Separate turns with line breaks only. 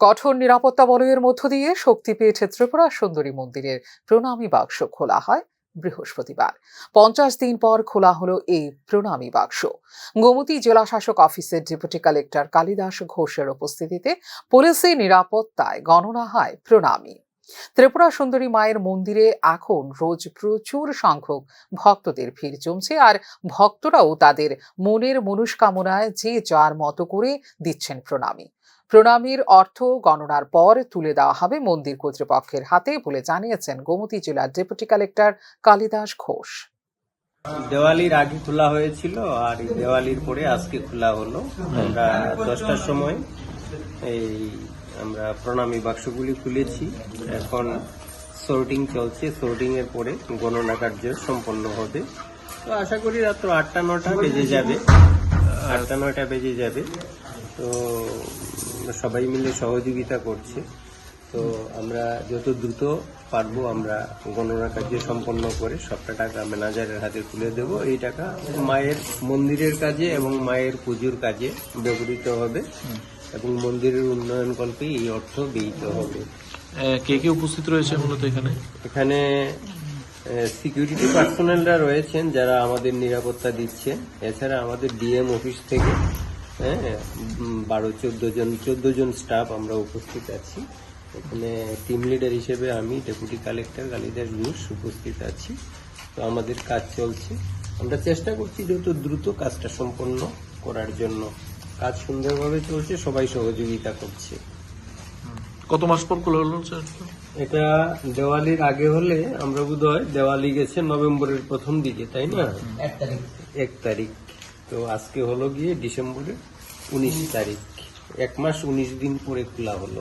কঠোর নিরাপত্তা বলয়ের মধ্য দিয়ে শক্তি পেয়েছে ত্রিপুরা সুন্দরী মন্দিরের প্রণামী বাক্স খোলা হয় বৃহস্পতিবার। পঞ্চাশ দিন পর খোলা হলো এই প্রণামী বাক্স। গোমতী জেলা শাসক অফিসের ডেপুটি কালেক্টর কালিদাস ঘোষের উপস্থিতিতে পুলিশের নিরাপত্তায় গণনা হয় প্রণামী। ত্রিপুরা সুন্দরী মায়ের মন্দিরে এখন রোজ প্রচুর সংখ্যক ভক্তদের ভিড় জমছে আর ভক্তরাও তাদের মনের মনস্কামনায় যে যার মতো করে দিচ্ছেন প্রণামী। প্রণামীর অর্থ গণনার পর তুলে দেওয়া হবে মন্দির কর্তৃপক্ষের হাতে বলে জানিয়েছেন গোমতী জেলার ডেপুটি কালেক্টর কালিদাস ঘোষ।
দেওয়ালির আগে খোলা হয়েছিল আর দেওয়ালির পরে আজকে খোলা হলো। আমরা দশটার সময় এই আমরা প্রণামী বাক্সগুলি খুলেছি। এখন সর্টিং চলছে। সর্টিং এর পরে গণনা কার্য সম্পন্ন হবে। তো আশা করি রাত্র আটটা, নটা বেজে যাবে। আটটা নটা বেজে যাবে। তো সবাই মিলে সহযোগিতা করছে। তো আমরা যত দ্রুত পারব আমরা গণনা কার্য সম্পন্ন করে সবটা টাকা ম্যানেজারের হাতে তুলে দেব। এই টাকা মায়ের মন্দিরের কাজে এবং মায়ের পুজোর কাজে ব্যবহৃত হবে। এবং মন্দিরের উন্নয়ন কল্পে এই অর্থ ব্যয়িত হবে।
কে কে উপস্থিত রয়েছে মূলত এখানে?
এখানে সিকিউরিটি পার্সোনালরা রয়েছেন যারা আমাদের নিরাপত্তা দিচ্ছেন এছাড়া আমাদের ডিএম অফিস থেকে হ্যাঁ বারো চোদ্দ জন চোদ্দ জন স্টাফ আমরা উপস্থিত আছি। এখানে টিম লিডার হিসেবে আমি ডেপুটি কালেক্টর কালিদাস ঘোষ উপস্থিত আছি। তো আমাদের কাজ চলছে। আমরা চেষ্টা করছি যত দ্রুত কাজটা সম্পন্ন করার জন্য। কাজ সুন্দরভাবে চলছে সবাই সহযোগিতা করছে।
কত মাস পর খোলা হলো স্যার?
এটা দেওয়ালির আগে হলে আমরা বোধ হয় দেওয়ালি গেছে নভেম্বরের প্রথম দিকে তাই না? এক তারিখ। এক তারিখ। তো আজকে হলো গিয়ে ডিসেম্বরের উনিশ তারিখ। এক মাস উনিশ দিন পরে খোলা হলো।